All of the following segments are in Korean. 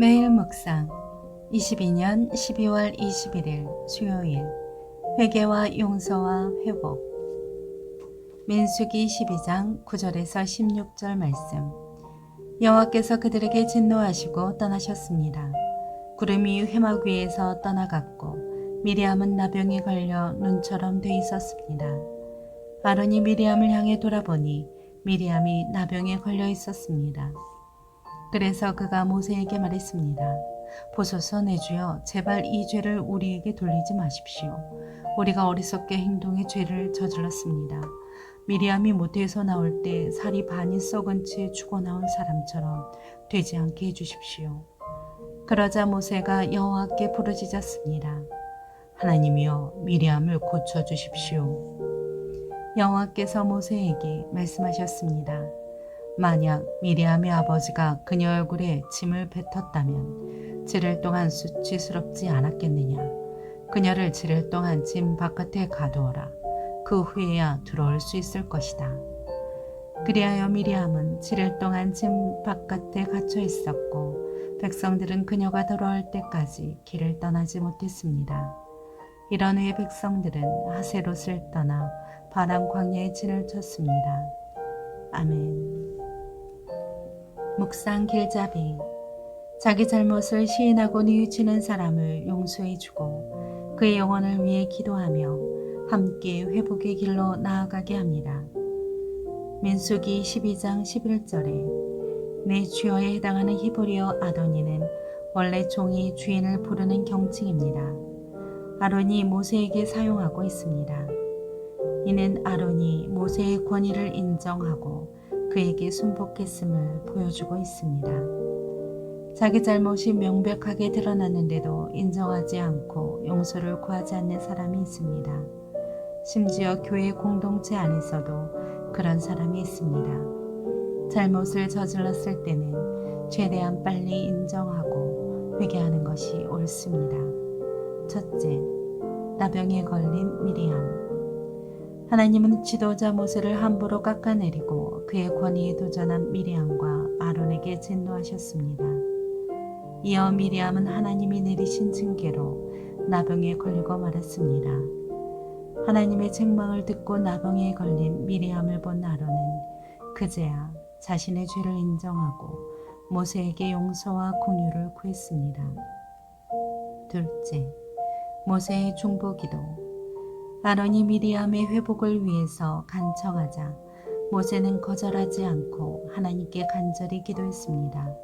매일 묵상 22년 12월 21일 수요일 회개와 용서와 회복 민수기 12장 9절에서 16절 말씀 여호와께서 그들에게 진노하시고 떠나셨습니다. 구름이 회막 위에서 떠나갔고 미리암은 나병에 걸려 눈처럼 돼 있었습니다. 아론이 미리암을 향해 돌아보니 미리암이 나병에 걸려 있었습니다. 그래서 그가 모세에게 말했습니다. 보소서 내 주여 제발 이 죄를 우리에게 돌리지 마십시오. 우리가 어리석게 행동의 죄를 저질렀습니다. 미리암이 모태에서 나올 때 살이 반이 썩은 채 죽어 나온 사람처럼 되지 않게 해주십시오. 그러자 모세가 여호와께 부르짖었습니다. 하나님이여 미리암을 고쳐 주십시오. 여호와께서 모세에게 말씀하셨습니다. 만약 미리암의 아버지가 그녀 얼굴에 침을 뱉었다면 7일 동안 수치스럽지 않았겠느냐. 그녀를 7일 동안 집 바깥에 가두어라. 그 후에야 들어올 수 있을 것이다. 그리하여 미리암은 7일 동안 집 바깥에 갇혀 있었고 백성들은 그녀가 돌아올 때까지 길을 떠나지 못했습니다. 이런 후에 백성들은 하세롯을 떠나 바람 광야에 진을 쳤습니다. 아멘. 묵상 길잡이 자기 잘못을 시인하고 뉘우치는 사람을 용서해 주고 그의 영혼을 위해 기도하며 함께 회복의 길로 나아가게 합니다. 민수기 12장 11절에 내 주어에 해당하는 히브리어 아도니는 원래 종이 주인을 부르는 경칭입니다. 아론이 모세에게 사용하고 있습니다. 이는 아론이 모세의 권위를 인정하고 그에게 순복했음을 보여주고 있습니다. 자기 잘못이 명백하게 드러났는데도 인정하지 않고 용서를 구하지 않는 사람이 있습니다. 심지어 교회 공동체 안에서도 그런 사람이 있습니다. 잘못을 저질렀을 때는 최대한 빨리 인정하고 회개하는 것이 옳습니다. 첫째, 나병에 걸린 미리암. 하나님은 지도자 모세를 함부로 깎아내리고 그의 권위에 도전한 미리암과 아론에게 진노하셨습니다. 이어 미리암은 하나님이 내리신 징계로 나병에 걸리고 말았습니다. 하나님의 책망을 듣고 나병에 걸린 미리암을 본 아론은 그제야 자신의 죄를 인정하고 모세에게 용서와 공유를 구했습니다. 둘째, 모세의 중보기도 아론이 미리암의 회복을 위해서 간청하자 모세는 거절하지 않고 하나님께 간절히 기도했습니다.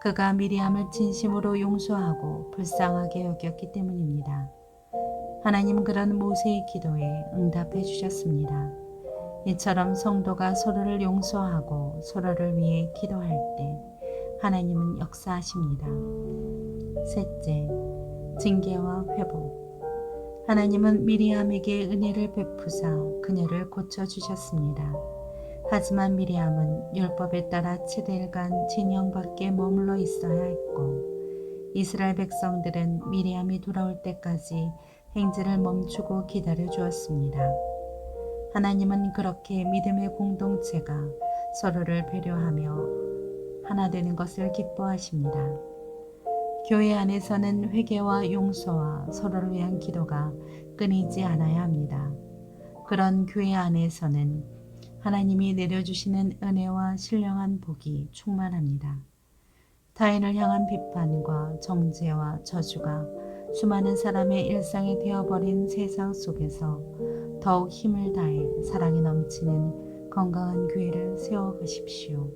그가 미리암을 진심으로 용서하고 불쌍하게 여겼기 때문입니다. 하나님 그런 모세의 기도에 응답해 주셨습니다. 이처럼 성도가 서로를 용서하고 서로를 위해 기도할 때 하나님은 역사하십니다. 셋째, 징계와 회복. 하나님은 미리암에게 은혜를 베푸사 그녀를 고쳐주셨습니다. 하지만 미리암은 율법에 따라 7일간 진영 밖에 머물러 있어야 했고 이스라엘 백성들은 미리암이 돌아올 때까지 행진을 멈추고 기다려 주었습니다. 하나님은 그렇게 믿음의 공동체가 서로를 배려하며 하나 되는 것을 기뻐하십니다. 교회 안에서는 회개와 용서와 서로를 위한 기도가 끊이지 않아야 합니다. 그런 교회 안에서는 하나님이 내려주시는 은혜와 신령한 복이 충만합니다. 타인을 향한 비판과 정죄와 저주가 수많은 사람의 일상이 되어버린 세상 속에서 더욱 힘을 다해 사랑이 넘치는 건강한 교회를 세워가십시오.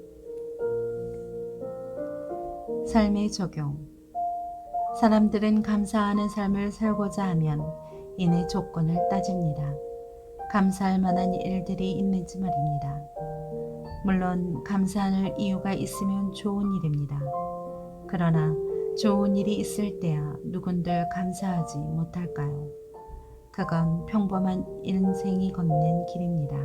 삶의 적용 사람들은 감사하는 삶을 살고자 하면 이내 조건을 따집니다. 감사할 만한 일들이 있는지 말입니다. 물론 감사할 이유가 있으면 좋은 일입니다. 그러나 좋은 일이 있을 때야 누군들 감사하지 못할까요? 그건 평범한 인생이 걷는 길입니다.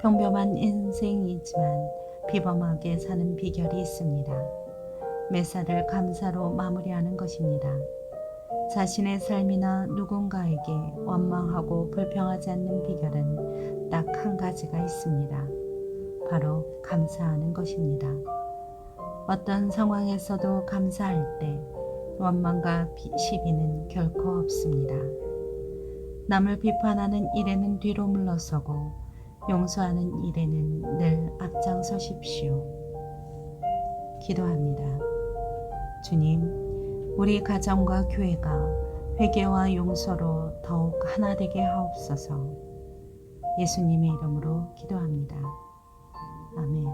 평범한 인생이지만 비범하게 사는 비결이 있습니다. 매사를 감사로 마무리하는 것입니다. 자신의 삶이나 누군가에게 원망하고 불평하지 않는 비결은 딱 한 가지가 있습니다. 바로 감사하는 것입니다. 어떤 상황에서도 감사할 때 원망과 비- 시비는 결코 없습니다. 남을 비판하는 일에는 뒤로 물러서고 용서하는 일에는 늘 앞장서십시오. 기도합니다. 주님, 우리 가정과 교회가 회개와 용서로 더욱 하나 되게 하옵소서. 예수님의 이름으로 기도합니다. 아멘.